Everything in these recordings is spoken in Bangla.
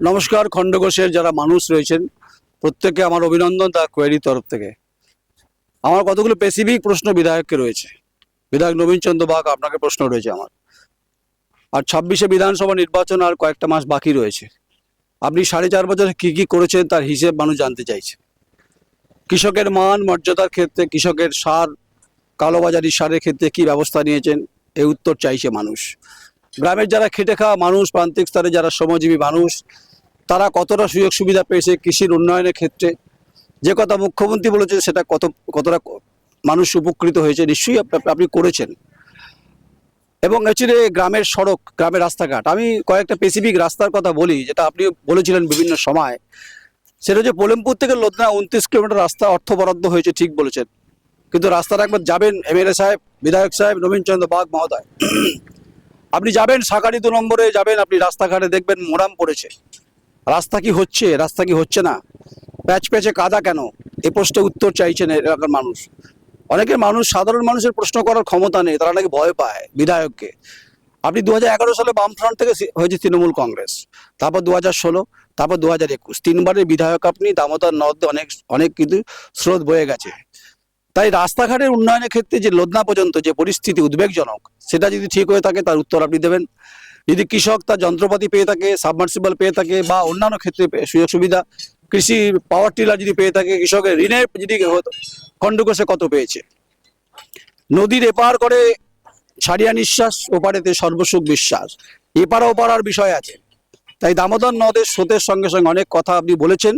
নমস্কার খণ্ডঘোষের যারা মানুষ রয়েছেন প্রত্যেককে আমার অভিনন্দন দা কোয়েরি তরফ থেকে। আমার কতগুলো স্পেসিফিক প্রশ্ন বিধায়ককে রয়েছে? বিধায়ক নবীন চন্দ্র বাগ আপনাকে প্রশ্ন রয়েছে আমার। আর ছাব্বিশে বিধানসভা নির্বাচন আর কয়েকটা মাস বাকি রয়েছে। আপনি সাড়ে চার বছরে কি কি করেছেন তার হিসেব মানুষ জানতে চাইছে। কৃষকের মান, মর্যাদার ক্ষেত্রে কৃষকের সার কালোবাজারি সারের ক্ষেত্রে কি ব্যবস্থা নিয়েছেন এই উত্তর চাইছে মানুষ। গ্রামের যারা খেটে খাওয়া মানুষ, প্রান্তিক স্তরে যারা শ্রমজীবী মানুষ, তারা কতটা সুযোগ সুবিধা পেয়েছে কৃষির উন্নয়নের ক্ষেত্রে? যে কথা মুখ্যমন্ত্রী বলেছে সেটা কত, কতটা মানুষ উপকৃত হয়েছে, নিশ্চয়ই আপনি করেছেন। এবং হচ্ছে গ্রামের সড়ক, গ্রামের রাস্তাঘাট, আমি কয়েকটা স্পেসিফিক রাস্তার কথা বলি, যেটা আপনি বলেছিলেন বিভিন্ন সময়। সেটা হচ্ছে পোলেমপুর থেকে লোদনা উনত্রিশ কিলোমিটার রাস্তা অর্থ বরাদ্দ হয়েছে, ঠিক বলেছেন। কিন্তু রাস্তাটা একবার যাবেন এমএলএ সাহেব, বিধায়ক সাহেব নবীন চন্দ্র বাগ মহোদয়। আপনি যাবেন সাকারি দু নম্বরে যাবেন, আপনি রাস্তাঘাটে দেখবেন মোরাম পড়েছে। রাস্তা কি হচ্ছে? রাস্তা কি হচ্ছে না? প্যাচ প্যাচে কাদা কেন? এই প্রশ্নের উত্তর চাইছেন এলাকার মানুষ। অনেকের মানুষ, সাধারণ মানুষের প্রশ্ন করার ক্ষমতা নেই, তারা নাকি ভয় পায় বিধায়ককে। আপনি দু হাজার এগারো সালে বামফ্রন্ট থেকে হয়েছে তৃণমূল কংগ্রেস, তারপর দু ষোলো, তারপর দু হাজার একুশ। তিনবারের বিধায়ক আপনি, দামোদর নদ অনেক অনেক কিন্তু স্রোত বয়ে গেছে। তাই রাস্তাঘাটের উন্নয়নের ক্ষেত্রে যে লোদনা পর্যন্ত যে পরিস্থিতি উদ্বেগজনক, সেটা যদি ঠিক হয়ে থাকে, তার উত্তর আপনি দেবেন। যদি কৃষক তার যন্ত্রপাতি পেয়ে থাকে, সাবমার্সিবল পেয়ে থাকে বা অন্যান্য ক্ষেত্রে সুযোগ সুবিধা, কৃষি পাওয়ার টিলার যদি পেয়ে থাকে, কৃষকের ঋণের যদি খণ্ডকোষে কত পেয়েছে? নদীর এপার করে ছাড়িয়া নিঃশ্বাস, ওপারেতে সর্বসুখ বিশ্বাস। এপারা ওপারার বিষয় আছে। তাই দামোদর নদের স্রোতের সঙ্গে সঙ্গে অনেক কথা আপনি বলেছেন।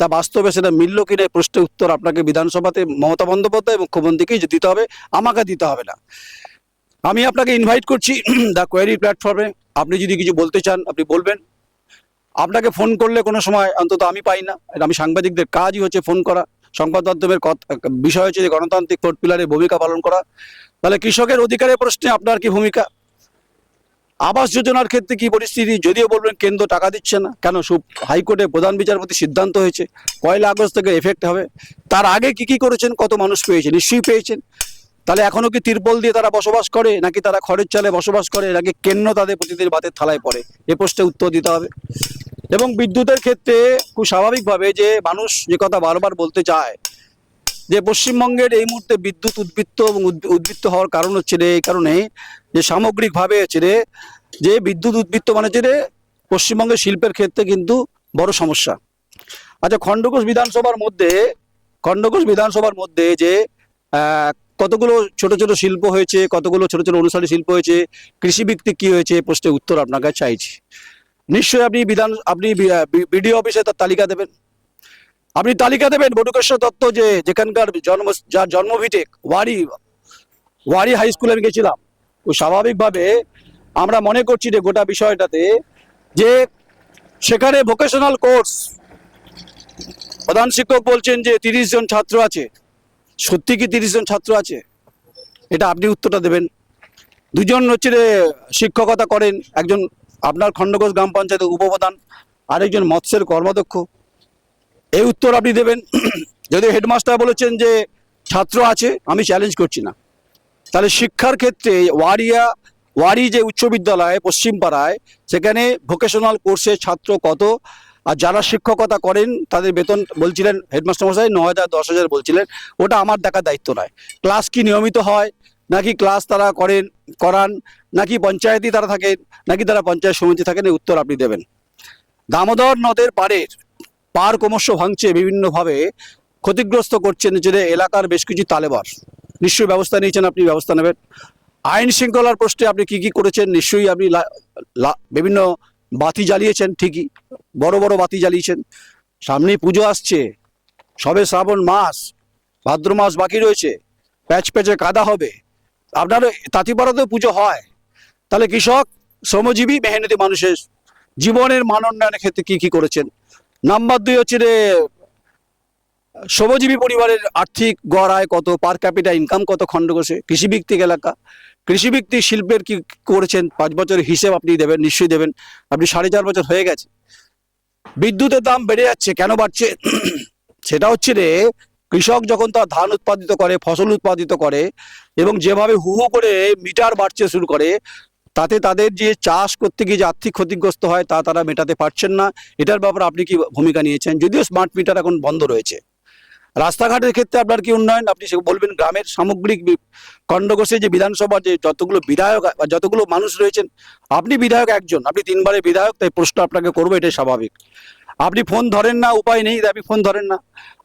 তা বাস্তবে সেটা মিলল কিনা প্রশ্নের উত্তর আপনাকে বিধানসভাতে মমতা বন্দ্যোপাধ্যায় মুখ্যমন্ত্রীকেই যে দিতে হবে, আমাকে দিতে হবে না। আমি আপনাকে ইনভাইট করছি দ্য কোয়ারি প্ল্যাটফর্মে আপনি যদি কিছু বলতে চান, আপনি বলবেন। আপনাকে ফোন করলে কোনো সময় অন্তত আমি পাই না। আমি সাংবাদিকদের কাজই হচ্ছে ফোন করা। সংবাদ মাধ্যমের বিষয় হচ্ছে যে গণতান্ত্রিক ফোর্ট পিলারের ভূমিকা পালন করা। তাহলে কৃষকের অধিকারের প্রশ্নে আপনার কি ভূমিকা? আবাস যোজনার ক্ষেত্রে কি পরিস্থিতি? যদিও বলবেন কেন্দ্র টাকা দিচ্ছে না, কেন সুপ- হাইকোর্টে প্রধান বিচারপতি সিদ্ধান্ত হয়েছে, পয়লা আগস্ট থেকে এফেক্ট হবে। তার আগে কি কি করেছেন? কত মানুষ পেয়েছে? নিশ্চয়ই পেয়েছেন। তাহলে এখনও কি তিরপল দিয়ে তারা বসবাস করে, নাকি তারা খড়ের চালে বসবাস করে, নাকি কেন্দ্র তাদের প্রতিদিন ভাতের থালায় পড়ে? এ প্রশ্নে উত্তর দিতে হবে। এবং বিদ্যুতের ক্ষেত্রে খুব স্বাভাবিকভাবে যে মানুষ যে কথা বারবার বলতে চায় যে পশ্চিমবঙ্গের এই মুহূর্তে বিদ্যুৎ উদ্বৃত্ত এবং উদ্বি- উদ্বৃত্ত হওয়ার কারণ হচ্ছে রে এই কারণে যে সামগ্রিকভাবে হচ্ছে রে যে বিদ্যুৎ উদ্বৃত্ত মানে হচ্ছে রে পশ্চিমবঙ্গের শিল্পের ক্ষেত্রে কিন্তু বড় সমস্যা আচ্ছা খণ্ডঘোষ বিধানসভার মধ্যে খণ্ডঘোষ বিধানসভার মধ্যে যে কতগুলো ছোট ছোট শিল্প হয়েছে কতগুলো ছোট ছোট অনুসারী শিল্প হয়েছে কৃষিভিত্তিক কি হয়েছে প্রশ্নের উত্তর আপনার কাছে চাইছি নিশ্চয়ই আপনি বিধান আপনি বিডিও অফিসে তার তালিকা দেবেন আপনি তালিকা দেবেন বটুকেশ্বর দত্ত যে যেখানকার জন্ম, যার জন্মভিটে ওয়ারি ওয়ারি হাই স্কুলে আমি গেছিলাম। ও স্বাভাবিকভাবে আমরা মনে করছি যে গোটা বিষয়টাতে যে সেখানে ভোকেশনাল কোর্স প্রধান শিক্ষক বলছেন যে তিরিশ জন ছাত্র আছে। সত্যি কি তিরিশ জন ছাত্র আছে? এটা আপনি উত্তরটা দেবেন। দুজন হচ্ছে শিক্ষকতা করেন, একজন আপনার খণ্ডঘোষ গ্রাম পঞ্চায়েতের উপপ্রধান, আরেকজন মৎস্যের কর্মদক্ষ এই উত্তর আপনি দেবেন। যদি হেডমাস্টার বলেছেন যে ছাত্র আছে, আমি চ্যালেঞ্জ করছি না। তাহলে শিক্ষার ক্ষেত্রে ওয়ারিয়া, ওয়ারি যে উচ্চ বিদ্যালয় পশ্চিমপাড়ায়, সেখানে ভোকেশনাল কোর্সে ছাত্র কত? আর যারা শিক্ষকতা করেন, তাদের বেতন বলছিলেন হেডমাস্টার মশাই ন হাজার, দশ হাজার বলছিলেন। ওটা আমার দেখার দায়িত্ব নয়। ক্লাস কি নিয়মিত হয়? নাকি ক্লাস তারা করেন, করান? নাকি পঞ্চায়েতই তারা থাকেন? নাকি তারা পঞ্চায়েত সমিতি থাকেন? এই উত্তর আপনি দেবেন। দামোদর নদের পাড়ের পার ক্রমশ ভাঙছে, বিভিন্নভাবে ক্ষতিগ্রস্ত করছেন যে এলাকার বেশ কিছু তালেবার। নিশ্চয়ই ব্যবস্থা নিয়েছেন, আপনি ব্যবস্থা নেবেন। আইন শৃঙ্খলার প্রশ্নে আপনি কি কি করেছেন? নিশ্চয়ই আপনি বিভিন্ন বাতি জ্বালিয়েছেন, ঠিকই, বড় বড় বাতি জ্বালিয়েছেন। সামনেই পুজো আসছে, সবে শ্রাবণ মাস, ভাদ্র মাস বাকি রয়েছে, প্যাচ প্যাচে কাদা হবে। আপনার তাঁতিপাড়াতেও পুজো হয়। তাহলে কৃষক, শ্রমজীবী, মেহনতি মানুষের জীবনের মান উন্নয়নের ক্ষেত্রে কি কি করেছেন? নাম্বার দুই হচ্ছে রে শ্রমজীবী পরিবারের আর্থিক গড় আয় কত পার ক্যাপিটা ইনকাম কত খণ্ডঘোষে কৃষিভিত্তিক এলাকা, কৃষিভিত্তিক শিল্পের কি করেছেন, পাঁচ বছরের হিসেব আপনি দেবেন, নিশ্চয়ই দেবেন, আপনি সাড়ে চার বছর হয়ে গেছে। বিদ্যুতের দাম বেড়ে যাচ্ছে, কেন বাড়ছে? সেটা হচ্ছে রে কৃষক যখন তার ধান উৎপাদিত করে, ফসল উৎপাদিত করে, এবং যেভাবে হু হু করে মিটার বাড়ছে শুরু করে তাতে তাদের যে চাষ করতে গিয়ে যে আর্থিক ক্ষতিগ্রস্ত হয় তা তারা মেটাতে পারছেন না। এটার ব্যাপারে আপনি কি ভূমিকা নিয়েছেন? যদিও স্মার্ট মিটার এখন বন্ধ রয়েছে। রাস্তাঘাটের ক্ষেত্রে আপনার কি উন্নয়ন? আপনি বলবেন গ্রামের সামগ্রিক খণ্ডঘোষে যে বিধানসভার যে যতগুলো বিধায়ক যতগুলো মানুষ রয়েছেন, আপনি বিধায়ক একজন, আপনি তিনবারে বিধায়ক, তাই প্রশ্ন আপনাকে করব, এটাই স্বাভাবিক। আপনি ফোন ধরেন না, উপায় নেই, আপনি ফোন ধরেন না।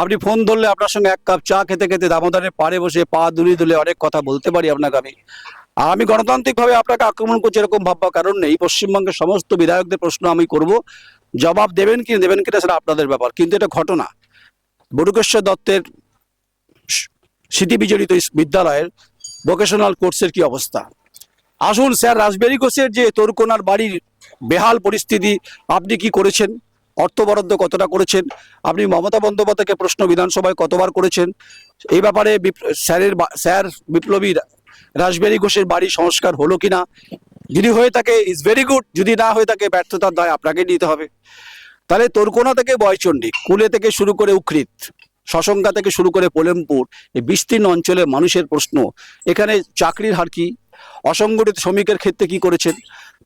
আপনি ফোন ধরলে আপনার সঙ্গে এক কাপ চা খেতে খেতে দামোদরের পাড়ে বসে পা দুলি দুলে অনেক কথা বলতে পারি আপনাকে আমি। আর আমি গণতান্ত্রিকভাবে আপনাকে আক্রমণ করছি এরকম ভাববার কারণ নেই। পশ্চিমবঙ্গের সমস্ত বিধায়কদের প্রশ্ন আমি করব। জবাব দেবেন কি, দেবেন কিনা সেটা আপনাদের ব্যাপার। কিন্তু এটা ঘটনা। বটুকেশ্বর দত্তের স্মৃতি বিজড়িত বিদ্যালয়ের ভোকেশনাল কোর্সের কি অবস্থা? আসুন স্যার রাসবেরি ঘোষের যে তোরকোনার বাড়ির বেহাল পরিস্থিতি, আপনি কি করেছেন? অর্থ বরাদ্দ কতটা করেছেন? আপনি মমতা বন্দ্যোপাধ্যায়কে প্রশ্ন বিধানসভায় কতবার করেছেন? এই ব্যাপারে স্যারের স্যার বিপ্লবী রাসবেরি ঘোষের বাড়ি সংস্কার হলো কিনা? যদি হয়ে থাকে ইজ ভেরি গুড যদি না হয়ে থাকে, ব্যর্থতার দায় আপনাকে নিতে হবে। তাহলে তোরকোনা থেকে বয়চণ্ডী, কুলে থেকে শুরু করে উকৃত শশঙ্কা থেকে শুরু করে পোলেমপুর, এই বিস্তীর্ণ অঞ্চলের মানুষের প্রশ্ন, এখানে চাকরির হার কি? অসংগঠিত শ্রমিকের ক্ষেত্রে কি করেছেন?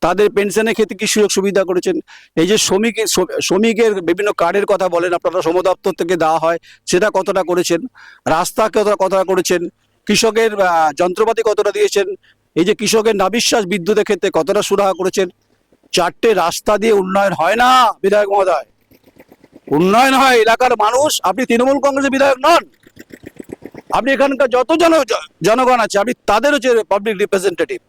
তাদের পেনশনের ক্ষেত্রে কি সুযোগ সুবিধা করেছেন? এই যে শ্রমিকের শ্রমিকের বিভিন্ন কার্ডের কথা বলেন, আপনারা শ্রম দপ্তর থেকে দেওয়া হয়, সেটা কতটা করেছেন? রাস্তা কতটা কতটা করেছেন? কৃষকের যন্ত্রপাতি কতটা দিয়েছেন? এই যে কৃষকের নাবিশ্বাস বিদ্যুতের ক্ষেত্রে কতটা সুরাহা করেছেন? চারটে রাস্তা দিয়ে উন্নয়ন হয় না, বিধায়ক মহোদয়? উন্নয়ন হয়, এলাকার মানুষ, আপনি তৃণমূল কংগ্রেসের বিধায়ক নন। আপনি এখানকার যত জন, জনগণ আছে, আপনি তাদের হচ্ছে পাবলিক রিপ্রেজেন্টেটিভ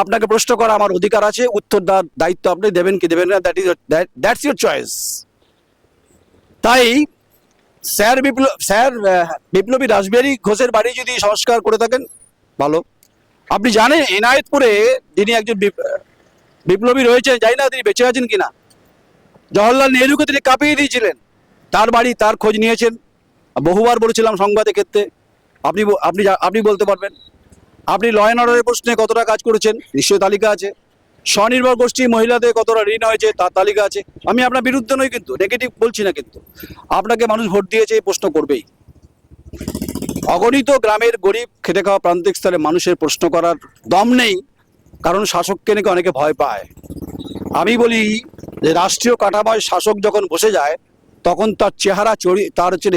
আপনাকে প্রশ্ন করা আমার অধিকার আছে, উত্তর দেওয়ার দায়িত্ব আপনি দেবেন কি দেবেন না that is that's your choice তাই স্যার বিপ্লব স্যার বিপ্লবী রাসবিহারী ঘোষের বাড়ি যদি সংস্কার করে থাকেন, ভালো। আপনি জানেন এনায়েতপুরে যিনি একজন বিপ- বিপ্লবী রয়েছেন, জানি না তিনি বেঁচে আছেন কিনা। জওয়াহরলাল নেহরুকে তিনি কাঁপিয়ে দিয়েছিলেন। তার বাড়ি তার খোঁজ নিয়েছেন। বহুবার বলেছিলাম সংবাদের ক্ষেত্রে। আপনি আপনি আপনি বলতে পারবেন। আপনি ল অর্ডারের প্রশ্নে কতটা কাজ করেছেন? নিশ্চয় তালিকা আছে। স্বনির্ভর গোষ্ঠী মহিলাদের কতটা ঋণ হয়েছে তার তালিকা আছে? আমি আপনার বিরুদ্ধে নই কিন্তু, নেগেটিভ বলছি না কিন্তু। আপনাকে মানুষ ভোট দিয়েছে এই প্রশ্ন করবেই। অগণিত গ্রামের গরিব, খেটে খাওয়া প্রান্তিক স্তরে মানুষের প্রশ্ন করার দম নেই, কারণ শাসককে নাকি অনেকে ভয় পায়। আমি বলি যে রাষ্ট্রীয় কাঠামোয় শাসক যখন বসে যায়, তখন তার চেহারা চড়ি, তার হচ্ছে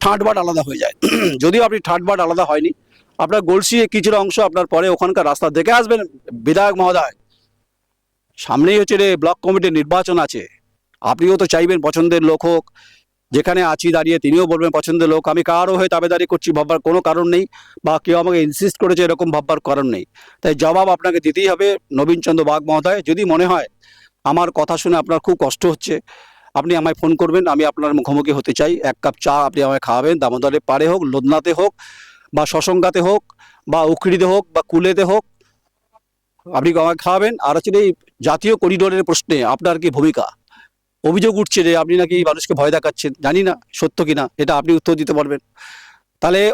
ঠাঁটবাট আলাদা হয়ে যায়। যদিও আপনি ঠাঁটবাট আলাদা হয়নি, আপনার গলসিয়ে কিছুটা অংশ আপনার পরে ওখানকার রাস্তা দেখে আসবেন বিধায়ক মহোদয়। সামনেই হচ্ছে রে ব্লক কমিটির নির্বাচন আছে। আপনিও তো চাইবেন পছন্দের লোক হোক। যেখানে আছি দাঁড়িয়ে তিনিও বলবেন পছন্দের লোক। আমি কারও হয়ে তাবেদারি করছি, ভাববার কোনো কারণ নেই। বা কেউ আমাকে ইনসিস্ট করেছে এরকম ভাববার কারণ নেই। তাই জবাব আপনাকে দিতেই হবে নবীনচন্দ্র বাগ মহোদয়। যদি মনে হয় আমার কথা শুনে আপনার খুব কষ্ট হচ্ছে, আপনি আমায় ফোন করবেন। আমি আপনার মুখোমুখি হতে চাই। এক কাপ চা আপনি আমায় খাওয়াবেন। দামোদরে পাড়ে হোক, লোদনাতে হোক, বা শশঙ্কাতে হোক, বা উকড়িতে হোক, বা কুলেতে হোক আপনি আমায় খাওয়াবেন। আর হচ্ছে এই জাতীয় করিডোরের প্রশ্নে আপনার কি ভূমিকা? অভিযোগ উঠছে যে আপনি নাকি মানুষকে ভয় দেখাচ্ছেন। জানি না, সত্য কিনা, এটা আপনি উত্তর দিতে পারবেন। তাহলে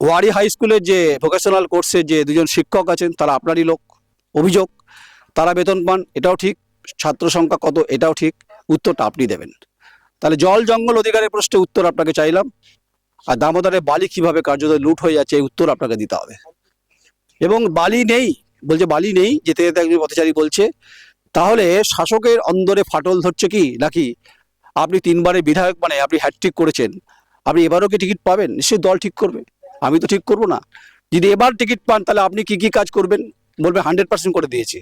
ওয়ারি হাই স্কুলের যে ভোকেশনাল কোর্সের যে দুজন শিক্ষক আছেন, তারা আপনারই লোক। অভিযোগ, তারা বেতন পান, এটাও ঠিক। ছাত্র সংখ্যা কত, এটাও ঠিক। উত্তরটা আপনি দেবেন। তাহলে জল জঙ্গল অধিকারের প্রশ্নে উত্তর আপনাকে চাইলাম। আর দামোদরে বালি কীভাবে কার্যত লুট হয়ে যাচ্ছে, এই উত্তর আপনাকে দিতে হবে। এবং বালি নেই বলছে, বালি নেই, যেতে যেতে একজন পথচারী বলছে, তাহলে শাসকের অন্দরে ফাটল ধরছে কি, নাকি? আপনি তিনবারে বিধায়ক মানে আপনি হ্যাট্রিক করেছেন। আপনি এবারও কি টিকিট পাবেন? নিশ্চয়ই দল ঠিক করবে। আমি তো ঠিক করব না। যদি এবার টিকিট পান, তাহলে আপনি কি কি কাজ করবেন? বলবে, হান্ড্রেড পার্সেন্ট করে দিয়েছি।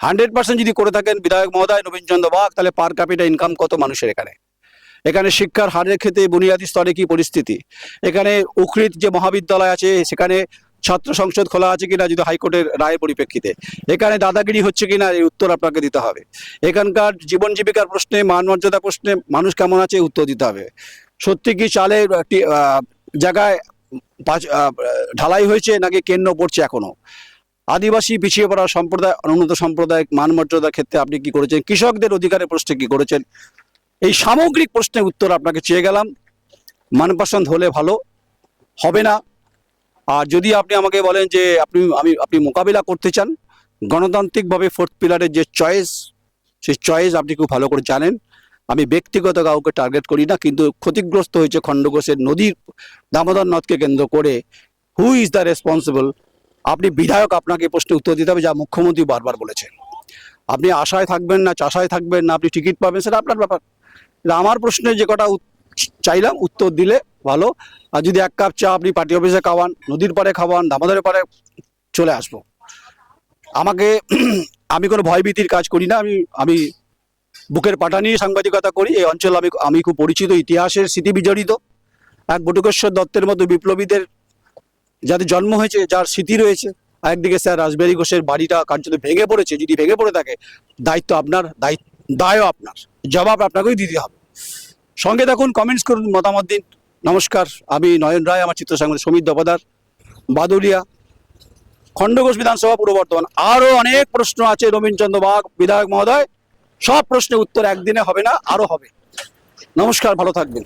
হান্ড্রেড পার্সেন্ট যদি করে থাকেন, বিধায়ক মহোদয় নবীন চন্দ্র বাগ, তাহলে পার ক্যাপিটা ইনকাম কত মানুষের এখানে? এখানে শিক্ষার হারের ক্ষেত্রে বুনিয়াদী স্তরে কি পরিস্থিতি? এখানে উকৃত যে মহাবিদ্যালয় আছে, সেখানে ছাত্র সংসদ খোলা আছে কিনা যদি হাইকোর্টের রায়ের পরিপ্রেক্ষিতে? এখানে দাদাগিরি হচ্ছে কিনা, এই উত্তর আপনাকে দিতে হবে। এখানকার জীবন জীবিকার প্রশ্নে, মান মর্যাদা প্রশ্নে মানুষ কেমন আছে, উত্তর দিতে হবে। সত্যি কি চালের একটি জায়গায় ঢালাই হয়েছে নাকি কেন্দ্র পড়ছে এখনও? আদিবাসী পিছিয়ে পড়া সম্প্রদায়, অনুন্নত সম্প্রদায় মান মর্যাদার ক্ষেত্রে আপনি কি করেছেন? কৃষকদের অধিকারের প্রশ্নে কি করেছেন? এই সামগ্রিক প্রশ্নের উত্তর আপনাকে চেয়ে গেলাম। মানপসন্দ হলে ভালো, হবে না। আর যদি আপনি আমাকে বলেন যে আপনি, আমি, আপনি মোকাবিলা করতে চান, গণতান্ত্রিকভাবে ফোর্থ পিলারের যে চয়েস সেই চয়েস আপনি খুব ভালো করে জানেন। আমি ব্যক্তিগত কাউকে টার্গেট করি না, কিন্তু ক্ষতিগ্রস্ত হয়েছে খণ্ডঘোষের নদীর দামোদর নদকে কেন্দ্র করে হু ইজ দ্য রেসপন্সিবল আপনি বিধায়ক, আপনাকে এই প্রশ্নের উত্তর দিতে হবে যা মুখ্যমন্ত্রী বারবার বলেছেন। আপনি আশায় থাকবেন না, চাষায় থাকবেন না, আপনি টিকিট পাবেন, সেটা আপনার ব্যাপার। আমার প্রশ্নে যে কটা চাইলাম, উত্তর দিলে ভালো। আর যদি এক কাপ চা আপনি পার্টি অফিসে খাওয়ান, নদীর পাড়ে খাওয়ান, দামোদরের পাড়ে, চলে আসব। আমাকে আমি কোনো ভয়ভীতির কাজ করি না, আমি আমি বুকের পাটা নিয়ে সাংবাদিকতা করি। এই অঞ্চল আমি আমি খুব পরিচিত, ইতিহাসের স্মৃতি বিজড়িত। এক বটুকেশ্বর দত্তের মতো বিপ্লবীদের যাদের জন্ম হয়েছে, যার স্মৃতি রয়েছে, একদিকে স্যার রাসবেরি ঘোষের বাড়িটা কার্যত ভেঙে পড়েছে, যদি ভেঙে পড়ে থাকে, দায়িত্ব আপনার, দায়িত্ব, দায়ও আপনার, জবাব আপনাকেই দিতে হবে। সঙ্গে দেখুন কমেন্টস করুন, মতামত দিন। নমস্কার, আমি নয়ন রায়, আমার চিত্র সাংবাদিক সমীর দপাদার বাদুলিয়া, খণ্ডঘোষ বিধানসভা, পূর্ব বর্ধমান। আরও অনেক প্রশ্ন আছে রবীন্দ্রচন্দ্র বাগ বিধায়ক মহোদয়। সব প্রশ্নের উত্তর একদিনে হবে না আরও হবে। নমস্কার, ভালো থাকবেন।